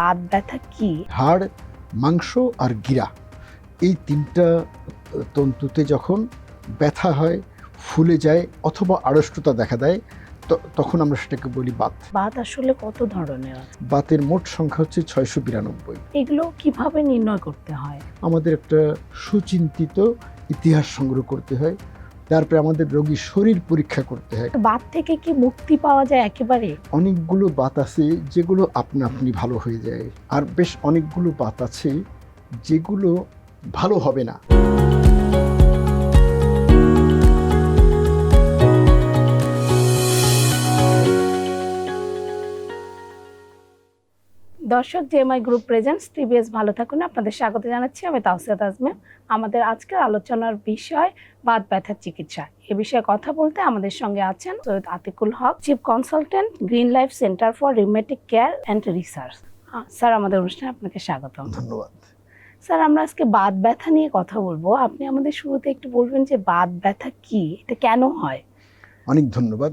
বাত ব্যথা কি? হাড় মাংস আর গিরা। এই তিনটা তন্তুতে যখন ব্যথা হয় ফুলে যায় অথবা আড়ষ্টতা দেখা দেয় তখন আমরা সেটাকে বলি বাত। বাত আসলে কত ধরনের? বাতের মোট সংখ্যা হচ্ছে ছয়শো বিরানব্বই। এগুলো কীভাবে নির্ণয় করতে হয়? আমাদের একটা সুচিন্তিত ইতিহাস সংগ্রহ করতে হয়। তারপরে আমাদের রোগীর শরীর পরীক্ষা করতে হয়। বাত থেকে কি মুক্তি পাওয়া যায় একেবারে? অনেকগুলো বাত আছে যেগুলো আপনা আপনি ভালো হয়ে যায়। আর বেশ অনেকগুলো বাত আছে যেগুলো ভালো হবে না। দর্শক জেএমআই গ্রুপ প্রেজেন্টস টিভিএস ভালো থাকুন। আপনাদের স্বাগত জানাচ্ছি আমি তাওসিয়াত আজমে আমাদের আজকের আলোচনার বিষয় বাত ব্যথার চিকিৎসা। এ বিষয়ে কথা বলতে আমাদের সঙ্গে আছেন Syed Atikul Haque chief consultant green life centre for rheumatic care and research. Sir আমাদের অনুষ্ঠানে আপনাকে স্বাগত ধন্যবাদ। স্যার আমরা আজকে বাত ব্যথা নিয়ে কথা বলব। আপনি আমাদের শুরুতে একটু বলবেন যে বাত ব্যথা কি? এটা কেন হয়? অনেক ধন্যবাদ।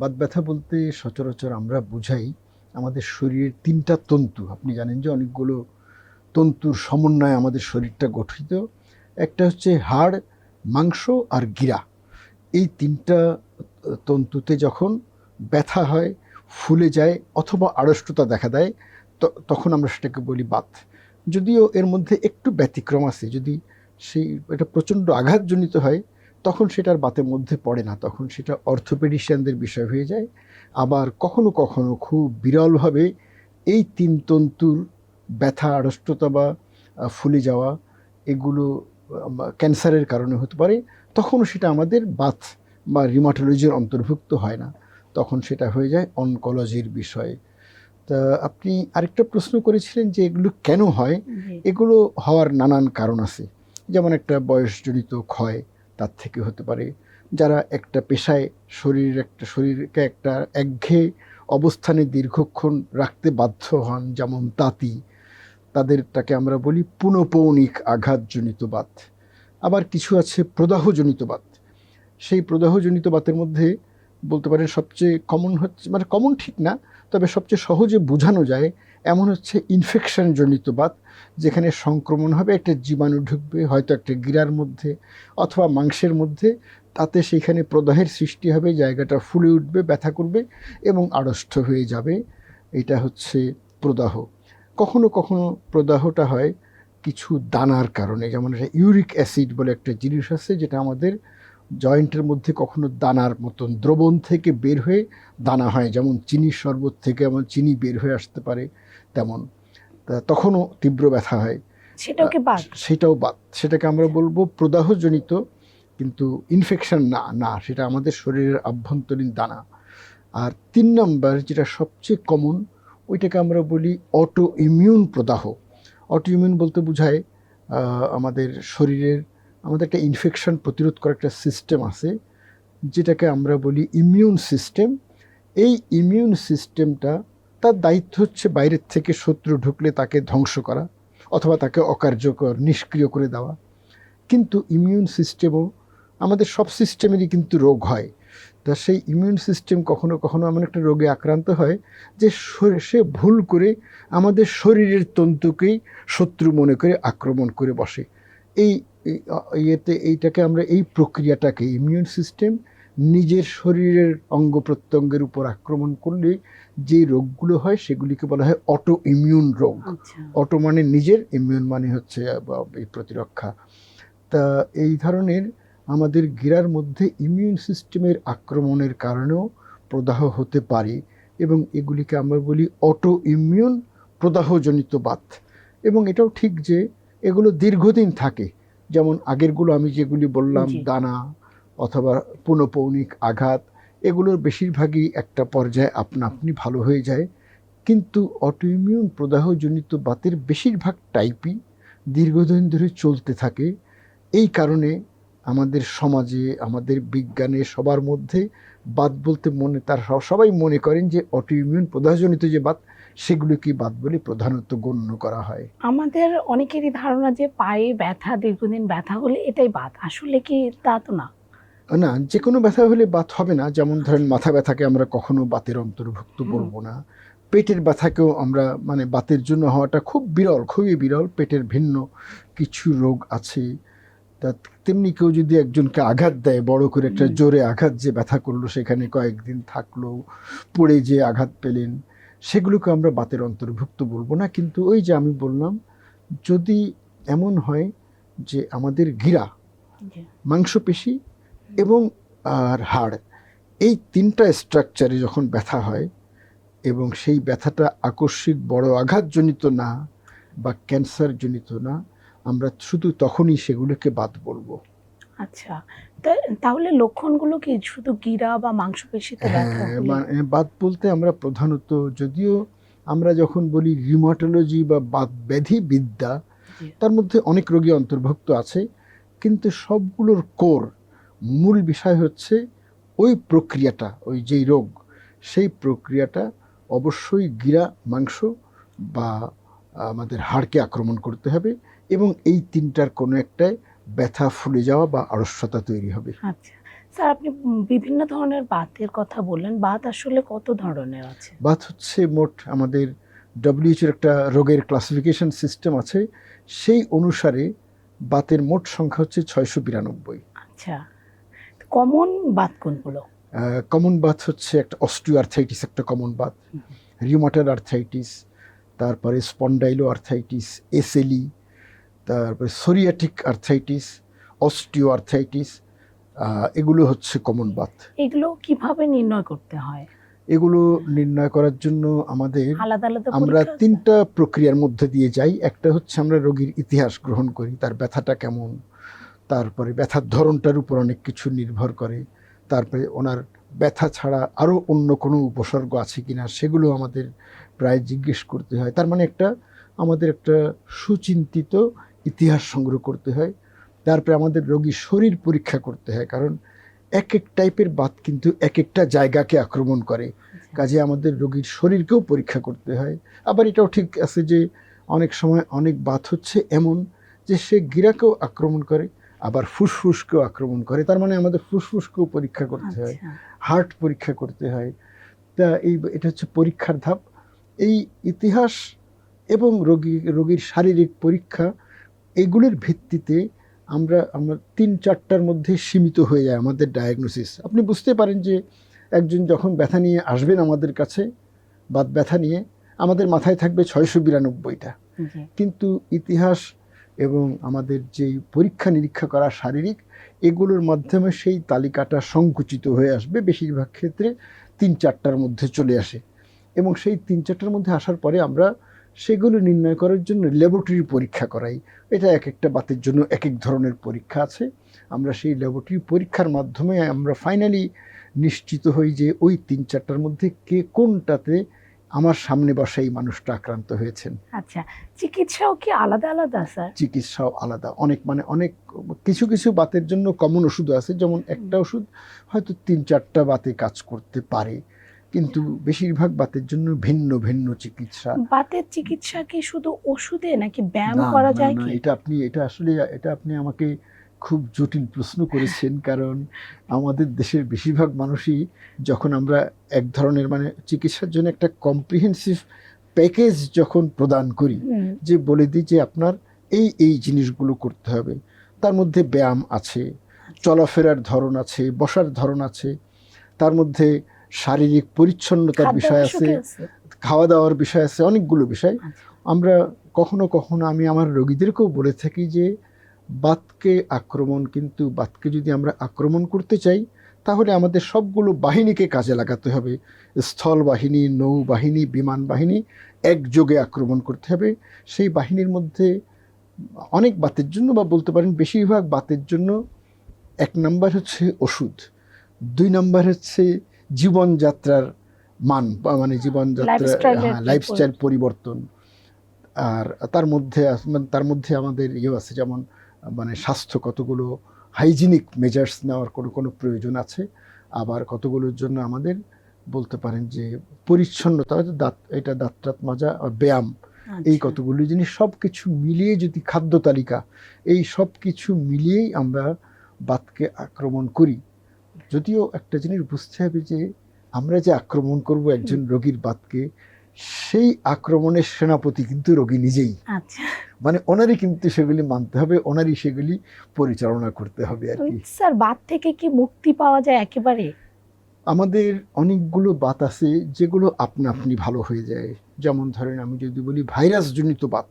বাত ব্যথা বলতে সচরাচর আমরা বুঝাই আমাদের শরীরের তিনটা তন্তু। আপনি জানেন যে অনেকগুলো তন্তুর সমন্বয়ে আমাদের শরীরটা গঠিত। একটা হচ্ছে হাড়, মাংস আর গিরা। এই তিনটা তন্তুতে যখন ব্যথা হয়, ফুলে যায় অথবা আড়ষ্টতা দেখা দেয় তখন আমরা সেটাকে বলি বাত। যদিও এর মধ্যে একটু ব্যতিক্রম আছে। যদি সেই এটা প্রচণ্ড আঘাতজনিত হয়, তখন সেটার বাতের মধ্যে পড়ে না। তখন সেটা অর্থোপেডিশিয়ানদের বিষয় হয়ে যায়। আবার কখনো কখনো খুব বিরলভাবে এই তিন তন্তুর ব্যথা আড়ষ্টতা বা ফুলে যাওয়া এগুলো ক্যান্সারের কারণে হতে পারে তখন সেটা আমাদের বাথ বা রিমাটোলজির অন্তর্ভুক্ত হয় না। তখন সেটা হয়ে যায় অনকোলজির বিষয়ে। তা আপনি আরেকটা প্রশ্ন করেছিলেন যে এগুলো কেন হয়? এগুলো হওয়ার নানান কারণ আছে। যেমন একটা বয়সজনিত ক্ষয় তার থেকে হতে পারে। যারা একটা পেশায় শরীর একটা শরীরকে একটা একঘেয়ে অবস্থানে দীর্ঘক্ষণ রাখতে বাধ্য হন, যেমন তাঁতি, তাদেরটাকে আমরা বলি পুনপৌনিক আঘাতজনিত বাত। আবার কিছু আছে প্রদাহজনিত বাত। সেই প্রদাহজনিত বাতের মধ্যে বলতে পারেন সবচেয়ে কমন হচ্ছে মানে কমন ঠিক না, তবে সবচেয়ে সহজে বোঝানো যায় এমন হচ্ছে ইনফেকশনজনিত বাত, যেখানে সংক্রমণ হবে, একটা জীবাণু ঢুকবে, হয়তো একটা গিরার মধ্যে অথবা মাংসের মধ্যে, তাতে সেখানে প্রদাহের সৃষ্টি হবে, জায়গাটা ফুলে উঠবে, ব্যথা করবে এবং আড়ষ্ট হয়ে যাবে। এটা হচ্ছে প্রদাহ। কখনো কখনো প্রদাহটা হয় কিছু দানার কারণে, যেমন ইউরিক অ্যাসিড বলে একটা জিনিস আছে, যেটা আমাদের জয়েন্টের মধ্যে কখনো দানার মতন দ্রবণ থেকে বের হয়ে দানা হয়, যেমন চিনির শরবত থেকে, যেমন চিনি বের হয়ে আসতে পারে। তেমন। তা তখনও তীব্র ব্যথা হয়। সেটাও কি বাত সেটাও বাদ। সেটাকে আমরা বলব প্রদাহজনিত কিন্তু ইনফেকশন না না সেটা আমাদের শরীরের আভ্যন্তরীণ দানা। আর তিন নম্বর যেটা সবচেয়ে কমন ওইটাকে আমরা বলি অটো ইমিউন প্রদাহ। অটো ইমিউন বলতে বোঝায় আমাদের শরীরের আমাদের একটা ইনফেকশন প্রতিরোধ করার একটা সিস্টেম আছে যেটাকে আমরা বলি ইমিউন সিস্টেম এই ইমিউন সিস্টেমটা তার দায়িত্ব হচ্ছে বাইরের থেকে শত্রু ঢুকলে তাকে ধ্বংস করা অথবা তাকে অকার্যকর, নিষ্ক্রিয় করে দেওয়া। কিন্তু ইমিউন সিস্টেমও আমাদের সব সিস্টেমেরই কিন্তু রোগ হয়। তা সেই ইমিউন সিস্টেম কখনো কখনো এমন একটা রোগে আক্রান্ত হয় যে সে ভুল করে আমাদের শরীরের তন্তুকেই শত্রু মনে করে আক্রমণ করে বসে। এই- ইয়েতে এইটাকে আমরা, এই প্রক্রিয়াটাকে ইমিউন সিস্টেম নিজের শরীরের অঙ্গ প্রত্যঙ্গের উপর আক্রমণ করলে যে রোগগুলো হয় সেগুলিকে বলা হয় অটো ইমিউন রোগ। আচ্ছা। অটো মানে নিজের ইমিউন মানে হচ্ছে এই প্রতিরক্ষা। তা এই ধরনের আমাদের গিরার মধ্যে ইমিউন সিস্টেমের আক্রমণের কারণেও প্রদাহ হতে পারে এবং এগুলিকে আমরা বলি অটো ইমিউন প্রদাহজনিত বাত। এবং এটাও ঠিক যে এগুলো দীর্ঘদিন থাকে। যেমন আগেরগুলো আমি যেগুলি বললাম দানা অথবা পুনপৌনিক আঘাত, এগুলোর বেশিরভাগই একটা পর্যায়ে আপনা আপনি ভালো হয়ে যায়। কিন্তু অটোইমিউন প্রদাহজনিত বাতের বেশিরভাগ টাইপই দীর্ঘদিন ধরে চলতে থাকে। এই কারণে আমাদের সমাজে, আমাদের বিজ্ঞানে সবার মধ্যে বাত বলতে মনে, তার সবাই মনে করেন যে অটোইমিউন প্রদাহজনিত যে বাত সেগুলোকে বাত বলে প্রধানত গণ্য করা হয়। আমাদের অনেকেরই ধারণা যে পায়ে ব্যথা, দীর্ঘদিন ব্যথা হলে এটাই বাত। আসলে কি তা তো না। না যে কোনো ব্যথা হলে বাত হবে না। যেমন ধরেন মাথা ব্যথাকে আমরা কখনো বাতের অন্তর্ভুক্ত। বলব না। পেটের ব্যথাকেও আমরা মানে বাতের জন্য হওয়াটা খুব বিরল খুবই বিরল। পেটের ভিন্ন কিছু রোগ আছে। তা তেমনি কেউ যদি একজনকে আঘাত দেয় বড় করে একটা জোরে আঘাত যে ব্যথা করল সেখানে কয়েকদিন থাকল পড়ে যে আঘাত পেলেন সেগুলোকে আমরা বাতের অন্তর্ভুক্ত বলব না। কিন্তু ওই যে আমি বললাম যদি এমন হয় যে আমাদের গিরা। মাংসপেশি এবং আর হাড়। এই তিনটা স্ট্রাকচারে যখন ব্যথা হয় এবং সেই ব্যথাটা আকস্মিক বড় আঘাতজনিত না বা ক্যান্সারজনিত না আমরা শুধু তখনই সেগুলোকে বাদ বলব আচ্ছা তাহলে লক্ষণগুলো কি? শুধু গিরা বা মাংসপেশিতে হ্যাঁ বাদ বলতে আমরা প্রধানত যদিও আমরা যখন বলি রিউমাটোলজি বা বাত ব্যাধি বিদ্যা তার মধ্যে অনেক রোগী অন্তর্ভুক্ত আছে কিন্তু সবগুলোর কোর মূল বিষয় হচ্ছে ওই প্রক্রিয়াটা ওই যেই রোগ সেই প্রক্রিয়াটা অবশ্যই গিরা মাংস বা আমাদের হাড়কে আক্রমণ করতে হবে এবং এই তিনটার কোনো একটায় ব্যথা ফুলে যাওয়া বা আড়স্যতা তৈরি হবে। আচ্ছা। স্যার আপনি বিভিন্ন ধরনের বাতের কথা বললেন। বাত আসলে কত ধরনের আছে? বাত হচ্ছে মোট আমাদের ডব্লিউএইচের একটা রোগের ক্লাসিফিকেশন সিস্টেম আছে। সেই অনুসারে বাতের মোট সংখ্যা হচ্ছে ছয়শো বিরানব্বই। আচ্ছা। কমন বাত কোনগুলো? কমন বাত হচ্ছে একটা অস্টিও আর্থাইটিস একটা কমন বাত। রিউমাটার আর্থাইটিস তারপরে স্পন্ডাইলো আর্থাইটিস এসএলই তারপরে সোরিয়াটিক আর্থাইটিস অস্টিও আর্থাইটিস এগুলো হচ্ছে কমন বাত এগুলো কীভাবে নির্ণয় করতে হয়? এগুলো নির্ণয় করার জন্য আমাদের আমরা তিনটা প্রক্রিয়ার মধ্যে দিয়ে যাই। একটা হচ্ছে আমরা রোগীর ইতিহাস গ্রহণ করি তার ব্যথাটা কেমন তারপরে ব্যথার ধরনটার উপর অনেক কিছু নির্ভর করে। তারপরে ওনার ব্যথা ছাড়া আরও অন্য কোনো উপসর্গ আছে কি না সেগুলো আমাদের প্রায় জিজ্ঞেস করতে হয়। তার মানে একটা আমাদের একটা সুচিন্তিত ইতিহাস সংগ্রহ করতে হয়। তারপরে আমাদের রোগীর শরীর পরীক্ষা করতে হয় কারণ এক এক টাইপের বাত কিন্তু এক একটা জায়গাকে আক্রমণ করে। কাজে আমাদের রোগীর শরীরকেও পরীক্ষা করতে হয়। আবার এটাও ঠিক আছে যে অনেক সময় অনেক বাত হচ্ছে এমন যে সে গিরাকেও আক্রমণ করে। আবার ফুসফুসকেও আক্রমণ করে। তার মানে আমাদের ফুসফুসকেও পরীক্ষা করতে হয় আচ্ছা। হার্ট পরীক্ষা করতে হয়। তা এই এটা হচ্ছে পরীক্ষার ধাপ। এই ইতিহাস এবং রোগী রোগীর শারীরিক পরীক্ষা এগুলির ভিত্তিতে আমরা আমরা তিন চারটার মধ্যে সীমিত হয়ে যায় আমাদের ডায়াগনোসিস আপনি বুঝতে পারেন যে একজন যখন ব্যথা নিয়ে আসবেন আমাদের কাছে বা ব্যথা নিয়ে আমাদের মাথায় থাকবে ছয়শো বিরানব্বইটা। কিন্তু ইতিহাস এবং আমাদের যেই পরীক্ষা নিরীক্ষা করা শারীরিক, এগুলোর মাধ্যমে সেই তালিকাটা সংকুচিত হয়ে আসবে। বেশিরভাগ ক্ষেত্রে তিন চারটার মধ্যে চলে আসে এবং সেই তিন চারটার মধ্যে আসার পরে আমরা সেগুলো নির্ণয় করার জন্য ল্যাবরেটরি পরীক্ষা করাই। এটা এক একটা বাতের জন্য এক এক ধরনের পরীক্ষা আছে। আমরা সেই ল্যাবরেটরি পরীক্ষার মাধ্যমে আমরা ফাইনালি নিশ্চিত হই যে ওই তিন চারটার মধ্যে কে কোনটাতে আমার সামনে বসা এই মানুষটা আক্রান্ত হয়েছেন। আচ্ছা চিকিৎসাও কি আলাদা আলাদা স্যার? চিকিৎসাও আলাদা। অনেক মানে অনেক কিছু কিছু বাতের জন্য কমন ওষুধ আছে যেমন একটা ওষুধ হয়তো তিন চারটা বাতে কাজ করতে পারে কিন্তু বেশিরভাগ বাতের জন্য ভিন্ন ভিন্ন চিকিৎসা। বাতের চিকিৎসা কি শুধু ওষুধে নাকি ব্যায়াম করা যায় না, কি? এটা আপনি এটা আসলে এটা আপনি আমাকে খুব জটিল প্রশ্ন করেছেন কারণ আমাদের দেশের বেশিরভাগ মানুষই যখন আমরা এক ধরনের মানে চিকিৎসার জন্য একটা কম্প্রিহেন্সিভ প্যাকেজ যখন প্রদান করি যে বলে দিই যে আপনার এই এই জিনিসগুলো করতে হবে। তার মধ্যে ব্যায়াম আছে চলাফেরার ধরন আছে বসার ধরন আছে তার মধ্যে শারীরিক পরিচ্ছন্নতার বিষয় আছে খাওয়া দাওয়ার বিষয় আছে অনেকগুলো বিষয়। আচ্ছা। আমরা কখনো কখনো আমি আমার রোগীদেরকেও বলে থাকি যে বাতকে আক্রমণ কিন্তু বাতকে যদি আমরা আক্রমণ করতে চাই তাহলে আমাদের সবগুলো বাহিনীকে কাজে লাগাতে হবে। স্থল বাহিনী নৌ বাহিনী বিমান বাহিনী একযোগে আক্রমণ করতে হবে। সেই বাহিনীর মধ্যে অনেক বাতের জন্য বা বলতে পারেন বেশিরভাগ বাতের জন্য এক নাম্বার হচ্ছে ওষুধ দুই নাম্বার হচ্ছে জীবনযাত্রার মান মানে জীবনযাত্রা হ্যাঁ লাইফস্টাইল পরিবর্তন। আর তার মধ্যে মানে তার মধ্যে আমাদের ইয়ে আছে যেমন মানে স্বাস্থ্য কতগুলো হাইজিনিক মেজার্স নেওয়ার কোনো কোনো প্রয়োজন আছে? আবার কতগুলোর জন্য আমাদের বলতে পারেন যে পরিচ্ছন্নতা দাঁত এটা দাঁত টাত মাজা ব্যায়াম এই আচ্ছা। কতগুলো জিনিস সব কিছু মিলিয়ে যদি খাদ্য তালিকা এই সব কিছু মিলিয়েই আমরা বাতকে আক্রমণ করি। যদিও একটা জিনিস বুঝতে হবে যে আমরা যে আক্রমণ করব একজন রোগীর বাতকে সেই আক্রমণের সেনাপতি কিন্তু রোগী নিজেই। আচ্ছা। মানে ওনারই কিন্তু সেগুলি মানতে হবে ওনারই সেগুলি পরিচালনা করতে হবে আর কি। স্যার বাত থেকে কি মুক্তি পাওয়া যায় একেবারে? আমাদের অনেকগুলো বাত আছে যেগুলো আপনা আপনি ভালো হয়ে যায়। যেমন ধরেন আমি যদি বলি ভাইরাসজনিত বাত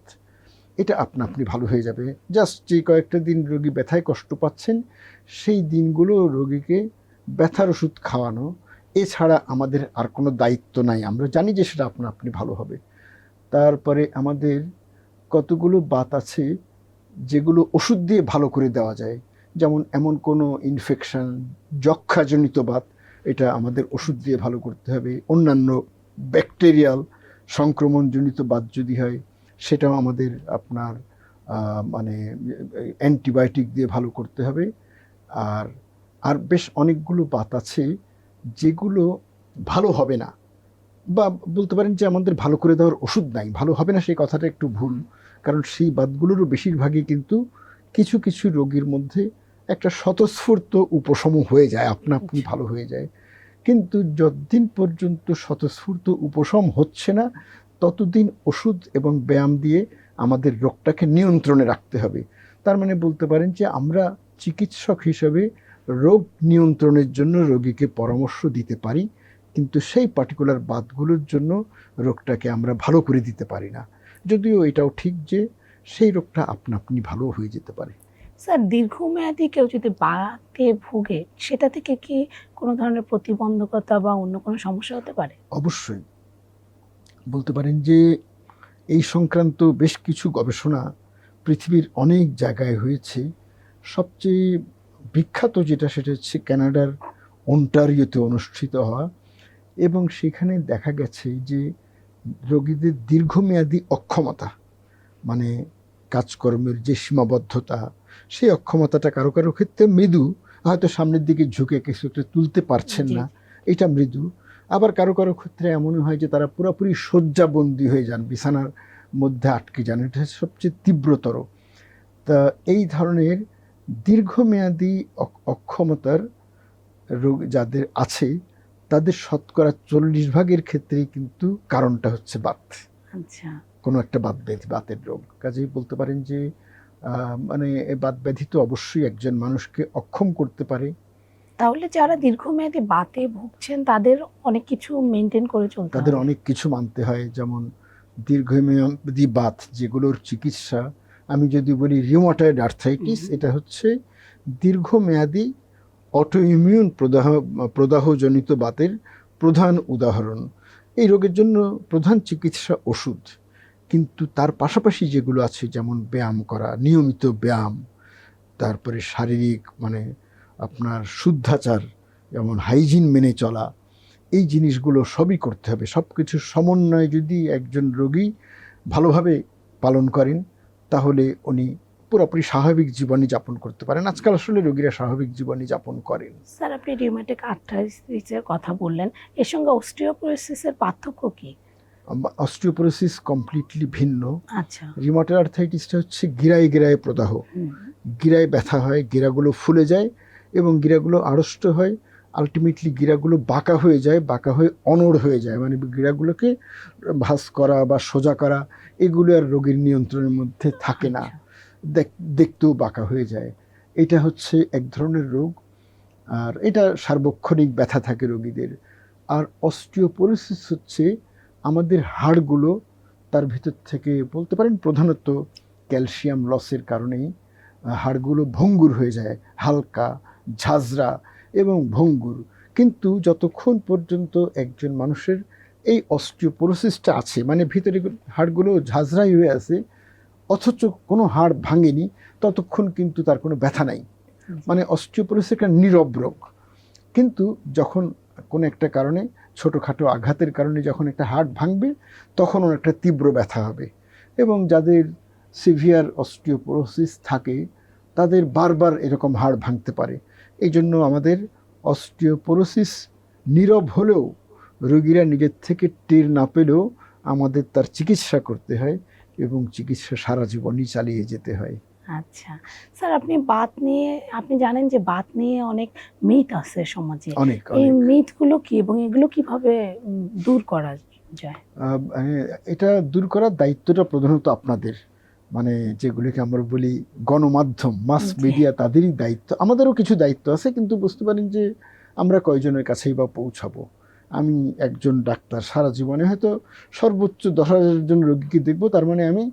এটা আপনা আপনি ভালো হয়ে যাবে। জাস্ট যে কয়েকটা দিন রোগী ব্যথায় কষ্ট পাচ্ছেন সেই দিনগুলো রোগীকে ব্যথার ওষুধ খাওয়ানো। এছাড়া আমাদের আর কোনো দায়িত্ব নাই আমরা জানি যে সেটা আপনা আপনি ভালো হবে। তারপরে আমাদের কতগুলো বাত আছে যেগুলো ওষুধ দিয়ে ভালো করে দেওয়া যায়। যেমন এমন কোনো ইনফেকশন যক্ষাজনিত বাত, এটা আমাদের ওষুধ দিয়ে ভালো করতে হবে। অন্যান্য ব্যাকটেরিয়াল সংক্রমণজনিত বাত যদি হয়, সেটাও আমাদের আপনার মানে অ্যান্টিবায়োটিক দিয়ে ভালো করতে হবে। আর আর বেশ অনেকগুলো বাত আছে যেগুলো ভালো হবে না। বা বলতে পারেন যে আমাদের ভালো করে দেওয়ার ওষুধ নাই ভালো হবে না সেই কথাটা একটু ভুল। কারণ সেই বাদগুলোরও বেশিরভাগই কিন্তু কিছু কিছু রোগীর মধ্যে একটা স্বতঃস্ফূর্ত উপশম হয়ে যায় আপনা আপনি আচ্ছা। ভালো হয়ে যায়। কিন্তু যতদিন পর্যন্ত স্বতঃস্ফূর্ত উপশম হচ্ছে না ততদিন ওষুধ এবং ব্যায়াম দিয়ে আমাদের রোগটাকে নিয়ন্ত্রণে রাখতে হবে। তার মানে বলতে পারেন যে আমরা চিকিৎসক হিসেবে রোগ নিয়ন্ত্রণের জন্য রোগীকে পরামর্শ দিতে পারি। কিন্তু সেই পার্টিকুলার বাতগুলোর জন্য রোগটাকে আমরা ভালো করে দিতে পারি না। যদিও এটাও ঠিক যে সেই রোগটা আপনা আপনি ভালো হয়ে যেতে পারে। স্যার দীর্ঘমেয়াদী কেউ যদি বাতে ভুগে সেটা থেকে কি কোনো ধরনের প্রতিবন্ধকতা বা অন্য কোনো সমস্যা হতে পারে? অবশ্যই। বলতে পারেন যে এই সংক্রান্ত বেশ কিছু গবেষণা পৃথিবীর অনেক জায়গায় হয়েছে। সবচেয়ে বিখ্যাত যেটা সেটা হচ্ছে কানাডার অন্টারিওতে অনুষ্ঠিত হওয়া এবং সেখানে দেখা গেছে যে রোগীদের দীর্ঘমেয়াদী অক্ষমতা মানে কাজকর্মের যে সীমাবদ্ধতা সেই অক্ষমতাটা কারও কারও ক্ষেত্রে মৃদু। হয়তো সামনের দিকে ঝুঁকে কিছু একটা তুলতে পারছেন না এটা মৃদু। আবার কারও কারও ক্ষেত্রে এমনই হয় যে তারা পুরোপুরি শয্যাবন্দী হয়ে যান বিছানার মধ্যে আটকে যান এটা সবচেয়ে তীব্রতর। তা এই ধরনের দীর্ঘমেয়াদী অক- অক্ষমতার রোগ যাদের আছে তাদের শতকরা চল্লিশ ভাগের ক্ষেত্রেই কিন্তু কারণটা হচ্ছে বাত। আচ্ছা। কোনো একটা বাত ব্যাধি বাতের রোগ। কাজেই বলতে পারেন যে মানে বাত ব্যাধি তো অবশ্যই একজন মানুষকে অক্ষম করতে পারে। তাহলে যারা দীর্ঘমেয়াদী বাতে ভুগছেন তাদের অনেক কিছু মেনটেন করে চলতে তাদের অনেক কিছু মানতে হয় যেমন দীর্ঘমেয়াদী বাত যেগুলোর চিকিৎসা। আমি যদি বলি রিউমাটয়েড আর্থাইটিস এটা হচ্ছে দীর্ঘমেয়াদী অটোইমিউন প্রদাহ, প্রদাহজনিত বাতের প্রধান উদাহরণ। এই রোগের জন্য প্রধান চিকিৎসা ওষুধ। কিন্তু তার পাশাপাশি যেগুলো আছে, যেমন ব্যায়াম করা, নিয়মিত ব্যায়াম, তারপরে শারীরিক মানে আপনার শুদ্ধাচার, যেমন হাইজিন মেনে চলা, এই জিনিসগুলো সবই করতে হবে। সব কিছুর সমন্বয় যদি একজন রোগী ভালোভাবে পালন করেন, তাহলে উনি পুরোপুরি স্বাভাবিক জীবনী যাপন করতে পারেন। আজকাল আসলে রোগীরা স্বাভাবিক জীবনী যাপন করেন। স্যার আপনি রিউমেটিক আর্থ্রাইটিসের কথা বললেন। এর সঙ্গে অস্টিওপোরোসিসের পার্থক্য কি? অস্টিওপোরোসিস কমপ্লিটলি ভিন্ন। আচ্ছা। রিমোটাল আর্থাইটিসটা হচ্ছে গিরায় গিরায় প্রদাহ। গিরায় ব্যথা হয় গিরাগুলো ফুলে যায় এবং গিরাগুলো আড়ষ্ট হয়। আলটিমেটলি গিরাগুলো বাঁকা হয়ে যায় বাঁকা হয়ে অনড় হয়ে যায়। মানে গিরাগুলোকে ভাঁজ করা বা সোজা করা এগুলো আর রোগীর নিয়ন্ত্রণের মধ্যে থাকে না। আচ্ছা। দেখতেও বাঁকা হয়ে যায়। এটা হচ্ছে এক ধরনের রোগ, আর এটা সার্বক্ষণিক ব্যথা থাকে রোগীদের। আর অস্টিওপোরোসিস হচ্ছে আমাদের হাড়গুলো তার ভিতর থেকে বলতে পারেন প্রধানত ক্যালসিয়াম লসের কারণেই হাড়গুলো ভঙ্গুর হয়ে যায়, হালকা, ঝাঁঝরা এবং ভঙ্গুর। কিন্তু যতক্ষণ পর্যন্ত একজন মানুষের এই অস্টিওপোরোসিসটা আছে মানে ভিতরে হাড়গুলো ঝাঁঝরাই হয়ে আছে অথচ কোনো হাড় ভাঙেনি ততক্ষণ কিন্তু তার কোনো ব্যথা নাই। মানে অস্টিওপোরোসিস একটা নীরব রোগ। কিন্তু যখন কোনো একটা কারণে ছোটোখাটো আঘাতের কারণে যখন একটা হাড় ভাঙবে তখন ওর একটা তীব্র ব্যথা হবে। এবং যাদের সিভিয়ার অস্টিওপোরোসিস থাকে তাদের বারবার এরকম হাড় ভাঙতে পারে। এই জন্য আমাদের অস্টিওপোরোসিস নীরব হলেও রোগীরা নিজের থেকে টের না পেলেও আমাদের তার চিকিৎসা করতে হয়। এবং চিকিৎসা সারা জীবনই চালিয়ে যেতে হয়। আচ্ছা। স্যার আপনি বাত নিয়ে আপনি জানেন যে বাত নিয়ে অনেক মিথ আছে সমাজে। অনেক এই মিথগুলো কি এবং এগুলো কীভাবে দূর করা যায়? মানে এটা দূর করার দায়িত্বটা প্রধানত আপনাদের। মানে যেগুলিকে আমরা বলি গণমাধ্যম মাস মিডিয়া তাদেরই দায়িত্ব। আমাদেরও কিছু দায়িত্ব আছে কিন্তু বুঝতে পারেন যে আমরা কয়জনের কাছেই বা পৌঁছাবো। আমি একজন ডাক্তার সারা জীবনে, হয়তো সর্বোচ্চ দশ হাজার জন রোগীকে দেখব, তার মানে আমি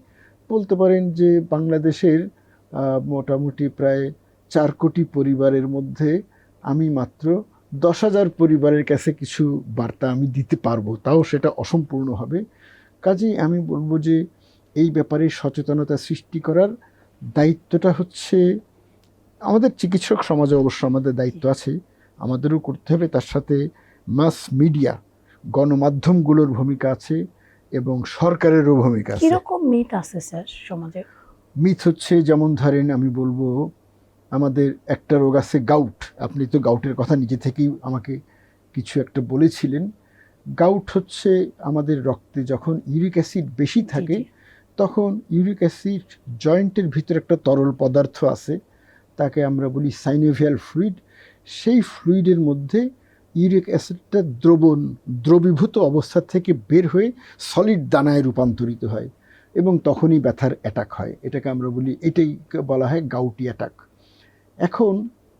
বলতে পারেন যে বাংলাদেশের মোটামুটি প্রায় চার কোটি পরিবারের মধ্যে আমি মাত্র দশ হাজার পরিবারের কাছে কিছু বার্তা আমি দিতে পারব, তাও সেটা অসম্পূর্ণ হবে। কাজেই আমি বলব যে এই ব্যাপারে সচেতনতা সৃষ্টি করার দায়িত্বটা হচ্ছে, আমাদের চিকিৎসক সমাজে অবশ্য আমাদের দায়িত্ব আছে, আমাদেরও করতে হবে, তার সাথে মাস মিডিয়া গণমাধ্যমগুলোর ভূমিকা আছে এবং সরকারেরও ভূমিকা আছে। কীরকম মিথ আছে স্যার সমাজে? মিথ হচ্ছে যেমন ধরেন আমি বলব আমাদের একটা রোগ আছে গাউট আপনি তো গাউটের কথা নিজে থেকেই আমাকে কিছু একটা বলেছিলেন। গাউট হচ্ছে আমাদের রক্তে যখন ইউরিক অ্যাসিড বেশি থাকে তখন ইউরিক অ্যাসিড জয়েন্টের ভিতরে একটা তরল পদার্থ আছে তাকে আমরা বলি সাইনোভিয়াল ফ্লুইড সেই ফ্লুইডের মধ্যে ইউরিক অ্যাসিডটা দ্রবণ দ্রবীভূত অবস্থা থেকে বের হয়ে সলিড দানায় রূপান্তরিত হয় এবং তখনই ব্যথার অ্যাটাক হয়। এটাকে আমরা বলি এটাই বলা হয় গাউটি অ্যাটাক এখন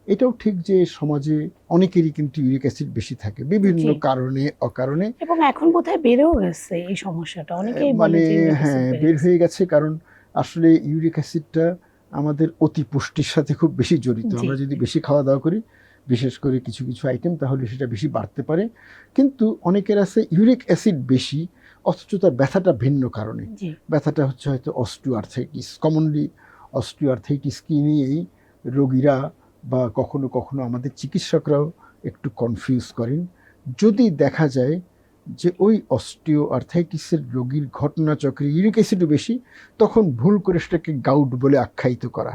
এটাও ঠিক যে সমাজে অনেকেরই কিন্তু ইউরিক অ্যাসিড বেশি থাকে বিভিন্ন কারণে অকারণে। এবং এখন বোধহয় বেড়েও গেছে এই সমস্যাটা অনেকেই মানে হ্যাঁ বের হয়ে গেছে কারণ আসলে ইউরিক অ্যাসিডটা আমাদের অতি পুষ্টির সাথে খুব বেশি জড়িত। আমরা যদি বেশি খাওয়া দাওয়া করি বিশেষ করে কিছু কিছু আইটেম তাহলে সেটা বেশি বাড়তে পারে। কিন্তু অনেকের আছে ইউরিক অ্যাসিড বেশি অথচ তার ব্যথাটা ভিন্ন কারণে। ব্যথাটা হচ্ছে হয়তো অস্টিওআর্থাইটিস কমনলি অস্টিও আর্থাইটিসকে নিয়েই রোগীরা বা কখনো কখনো আমাদের চিকিৎসকরাও একটু কনফিউজ করেন। যদি দেখা যায় যে ওই অস্টিও আর্থাইটিসের রোগীর ঘটনাচক্রে ইউরিক অ্যাসিডও বেশি তখন ভুল করে সেটাকে গাউট বলে আখ্যায়িত করা।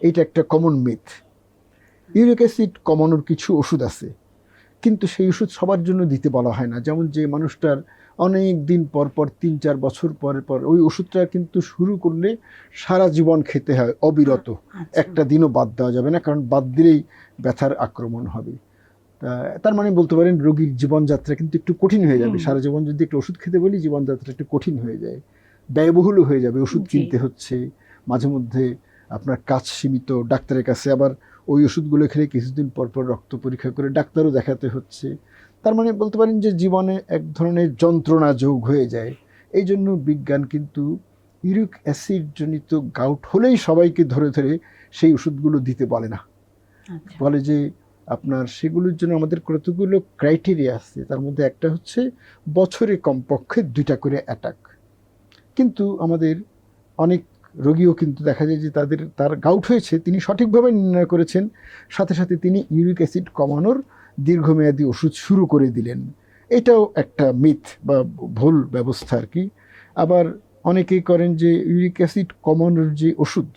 এটা একটা কমন মিথ ইউরিক অ্যাসিড কমানোর কিছু ওষুধ আছে কিন্তু সেই ওষুধ সবার জন্য দিতে বলা হয় না। যেমন যে মানুষটার অনেক দিন পর পর তিন চার বছর পর পর ওই ওষুধটা কিন্তু শুরু করলে সারা জীবন খেতে হয় অবিরত। আচ্ছা। একটা দিনও বাদ দেওয়া যাবে না কারণ বাদ দিলেই ব্যথার আক্রমণ হবে। তা তার মানে বলতে পারেন রোগীর জীবনযাত্রা কিন্তু একটু কঠিন হয়ে যাবে। সারা জীবন যদি একটু ওষুধ খেতে বলি জীবনযাত্রা একটু কঠিন হয়ে যায়। ব্যয়বহুলও হয়ে যাবে ওষুধ। কিনতে হচ্ছে। মাঝে মধ্যে আপনার কাজ সীমিত ডাক্তারের কাছে আবার ওই ওষুধগুলো খেলে কিছুদিন পর পর রক্ত পরীক্ষা করে ডাক্তারও দেখাতে হচ্ছে। তার মানে বলতে পারেন যে জীবনে এক ধরনের যন্ত্রণা যোগ হয়ে যায়। এই জন্য বিজ্ঞান কিন্তু ইউরিক অ্যাসিড জনিত গাউট হলেই সবাইকে ধরে ধরে সেই ওষুধগুলো দিতে বলে না। আচ্ছা। বলে যে আপনার সেগুলোর জন্য আমাদের কতগুলো ক্রাইটেরিয়া আছে তার মধ্যে একটা হচ্ছে বছরে কমপক্ষে দুইটা করে অ্যাটাক। কিন্তু আমাদের অনেক রোগীও কিন্তু দেখা যায় যে তাদের তার গাউট হয়েছে তিনি সঠিকভাবে নির্ণয় করেছেন সাথে সাথে তিনি ইউরিক অ্যাসিড কমানোর দীর্ঘমেয়াদী ওষুধ শুরু করে দিলেন। এটাও একটা মিথ বা ভুল ব্যবস্থা আর কি। আবার অনেকেই করেন যে ইউরিক অ্যাসিড কমানোর যে ওষুধ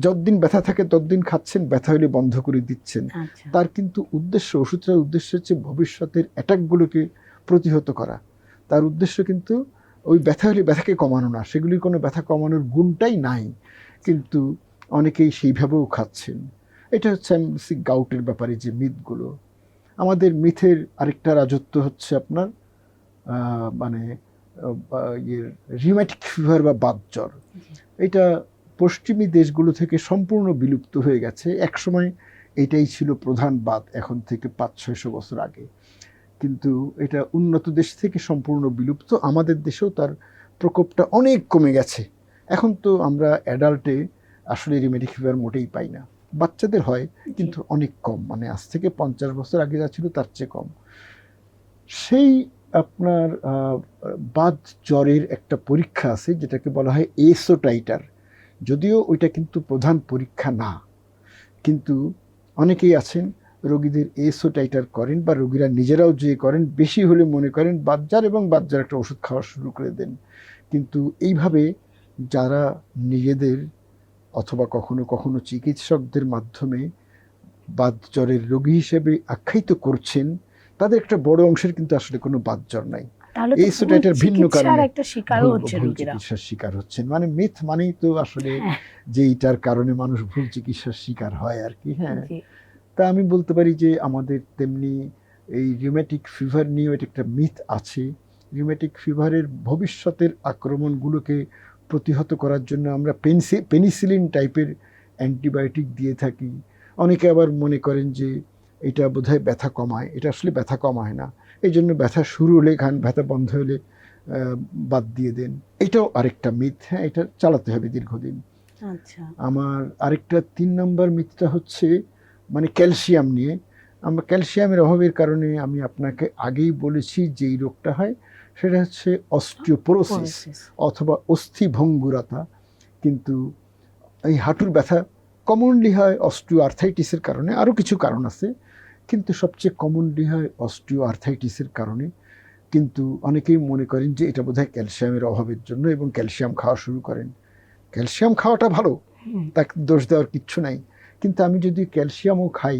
যতদিন ব্যথা থাকে ততদিন খাচ্ছেন ব্যথা হলে বন্ধ করে দিচ্ছেন। আচ্ছা। তার কিন্তু উদ্দেশ্য ওষুধটার উদ্দেশ্য হচ্ছে ভবিষ্যতের অ্যাটাকগুলোকে প্রতিহত করা। তার উদ্দেশ্য কিন্তু ওই ব্যথা হলে ব্যথাকে কমানো না, সেগুলির কোনো ব্যথা কমানোর গুণটাই নাই। কিন্তু অনেকেই সেইভাবেও খাচ্ছেন। এটা হচ্ছে আমি গাউটের ব্যাপারে যে মিথগুলো। আমাদের মিথের আরেকটা রাজত্ব হচ্ছে আপনার মানে ইয়ের রিউম্যাটিক ফিভার বা বাত জ্বর। এটা পশ্চিমী দেশগুলো থেকে সম্পূর্ণ বিলুপ্ত হয়ে গেছে। একসময় এটাই ছিল প্রধান বাদ এখন থেকে পাঁচ ছয়শো বছর আগে। কিন্তু এটা উন্নত দেশ থেকে সম্পূর্ণ বিলুপ্ত। আমাদের দেশেও তার প্রকোপটা অনেক কমে গেছে। এখন তো আমরা অ্যাডাল্টে আসলে রিমেডিক ফিভার মোটেই পাই না। বাচ্চাদের হয় কিন্তু অনেক কম। মানে আজ থেকে পঞ্চাশ বছর আগে যা ছিল তার চেয়ে কম। সেই আপনার বাত জ্বরের একটা পরীক্ষা আছে যেটাকে বলা হয় এসোটাইটার যদিও ওইটা কিন্তু প্রধান পরীক্ষা না। কিন্তু অনেকেই আছেন রোগীদের এসোটাইটার করেন বা রোগীরা নিজেরাও যে করেন বেশি হলে মনে করেন বাজ্জার এবং বাজ্জার একটা ওষুধ খাওয়া শুরু করে দেন। কিন্তু এইভাবে যারা নিজেদের অথবা কখনো কখনো চিকিৎসকদের মাধ্যমে বাত জ্বরের রোগী হিসেবে আখ্যায়িত করছেন তাদের একটা বড় অংশের কিন্তু আসলে কোনো বাত জ্বর নাই এই ভিন্ন কারণে চিকিৎসার শিকার হচ্ছেন। মানে মিথ মানেই তো আসলে হ্যাঁ, যে এইটার কারণে মানুষ ভুল চিকিৎসার শিকার হয় আর কি হ্যাঁ। তা আমি বলতে পারি যে আমাদের তেমনি এই রিউম্যাটিক ফিভার নিয়েও এটা একটা মিথ আছে। রিউমেটিক ফিভারের ভবিষ্যতের আক্রমণগুলোকে প্রতিহত করার জন্য আমরা পেনসি পেনিসিলিন টাইপের অ্যান্টিবায়োটিক দিয়ে থাকি। অনেকে আবার মনে করেন যে এটা বোধহয় ব্যথা কমায়। এটা আসলে ব্যথা কমায় না। এই জন্য ব্যথা শুরু হলে খান ব্যথা বন্ধ হলে বাদ দিয়ে দেন। এটাও আরেকটা মিথ হ্যাঁ এটা চালাতে হবে দীর্ঘদিন। আচ্ছা। আমার আরেকটা তিন নম্বর মিথটা হচ্ছে মানে ক্যালসিয়াম নিয়ে। আমরা ক্যালসিয়ামের অভাবের কারণে আমি আপনাকে আগেই বলেছি যে এই রোগটা হয় সেটা হচ্ছে অস্টিওপোরোসিস অথবা অস্থিভঙ্গুরতা। কিন্তু এই হাঁটুর ব্যথা কমনলি হয় অস্টিও আর্থাইটিসের কারণে আরও কিছু কারণ আছে। কিন্তু সবচেয়ে কমনলি হয় অস্টিও আর্থাইটিসের কারণে। কিন্তু অনেকেই মনে করেন যে এটা বোধহয় ক্যালসিয়ামের অভাবের জন্য এবং ক্যালসিয়াম খাওয়া শুরু করেন। ক্যালসিয়াম খাওয়াটা ভালো তাকে দোষ দেওয়ার কিচ্ছু নাই। কিন্তু আমি যদি ক্যালসিয়ামও খাই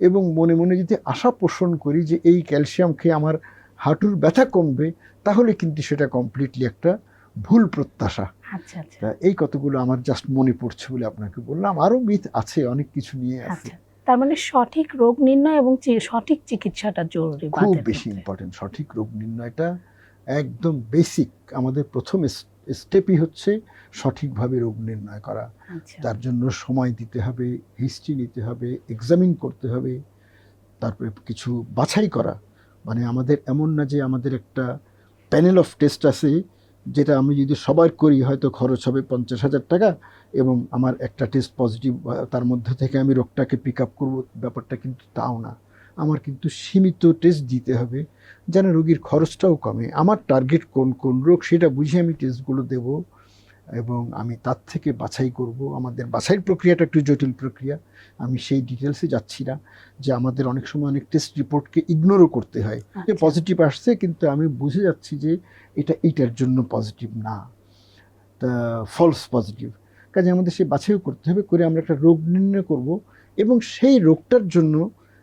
এবং মনে মনে যদি আশা পোষণ করি যে এই ক্যালসিয়াম খেয়ে আমার হাঁটুর ব্যথা কমবে তাহলে কিন্তু সেটা কমপ্লিটলি একটা ভুল প্রত্যাশা। আচ্ছা আচ্ছা। এই কতগুলো আমার জাস্ট মনে পড়ছে বলে আপনাকে বললাম। আরও মিথ আছে অনেক কিছু নিয়ে আছে। আচ্ছা তার মানে সঠিক রোগ নির্ণয় এবং সঠিক চিকিৎসাটা জরুরি খুব বেশি। ইম্পর্টেন্ট সঠিক রোগ নির্ণয়টা একদম বেসিক আমাদের প্রথম স্টেপই হচ্ছে সঠিকভাবে রোগ নির্ণয় করা। আচ্ছা। তার জন্য সময় দিতে হবে হিস্ট্রি নিতে হবে এক্সামিন করতে হবে তারপরে কিছু বাছাই করা। মানে আমাদের এমন না যে আমাদের একটা প্যানেল অফ টেস্ট আছে যেটা আমি যদি সবার করি হয়তো খরচ হবে পঞ্চাশ হাজার টাকা এবং আমার একটা টেস্ট পজিটিভ তার মধ্যে থেকে আমি রোগটাকে পিক আপ করব ব্যাপারটা কিন্তু তাও না। আমার কিন্তু সীমিত টেস্ট দিতে হবে যেন রোগীর খরচটাও কমে। আমার টার্গেট কোন কোন রোগ সেটা বুঝে আমি টেস্টগুলো দেব এবং আমি তার থেকে বাছাই করব। আমাদের বাছাইয়ের প্রক্রিয়াটা একটু জটিল প্রক্রিয়া আমি সেই ডিটেলসে যাচ্ছি না যে আমাদের অনেক সময় অনেক টেস্ট রিপোর্টকে ইগনোরও করতে হয়। যে আচ্ছা। পজিটিভ আসছে কিন্তু আমি বুঝে যাচ্ছি যে এটা এইটার জন্য পজিটিভ না। তা ফলস পজিটিভ কাজে আমাদের সেই বাছাইও করতে হবে করে আমরা একটা রোগ নির্ণয় করব এবং সেই রোগটার জন্য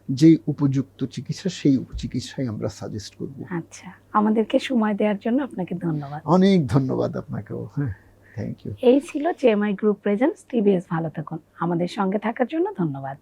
যে উপযুক্ত চিকিৎসা সেই চিকিৎসাই আমরা সাজেস্ট করব। আচ্ছা আমাদেরকে সময় দেওয়ার জন্য আপনাকে ধন্যবাদ। অনেক ধন্যবাদ আপনাকেও হ্যাঁ থ্যাংক ইউ এই ছিল জেএমআই গ্রুপ প্রেজেন্স টিভিএস ভালো থাকুন। আমাদের সঙ্গে থাকার জন্য ধন্যবাদ।